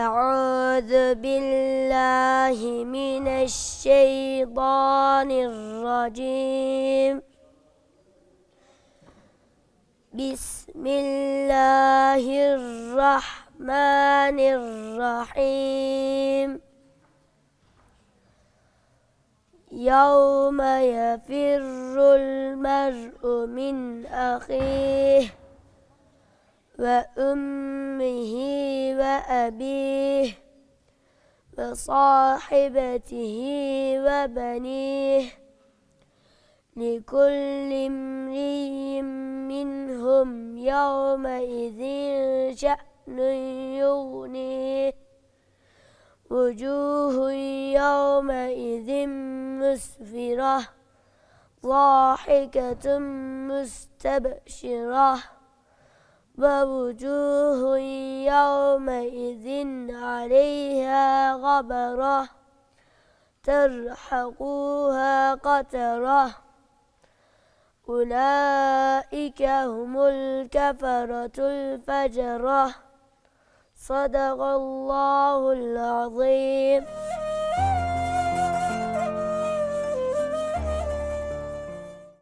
أعوذ بالله من الشيطان الرجيم. بسم الله الرحمن الرحيم. يوم يفر المرء من أخيه وأمه وأبيه وصاحبته وبنيه لكل امرئ منهم يومئذ شأن يغنيه وجوه يومئذ مسفرة ضاحكة مستبشرة. ووجوه يومئذ عليها غبرة ترحقوها قترة. أولئك هم الكفرة الفجرة. صدق الله العظيم.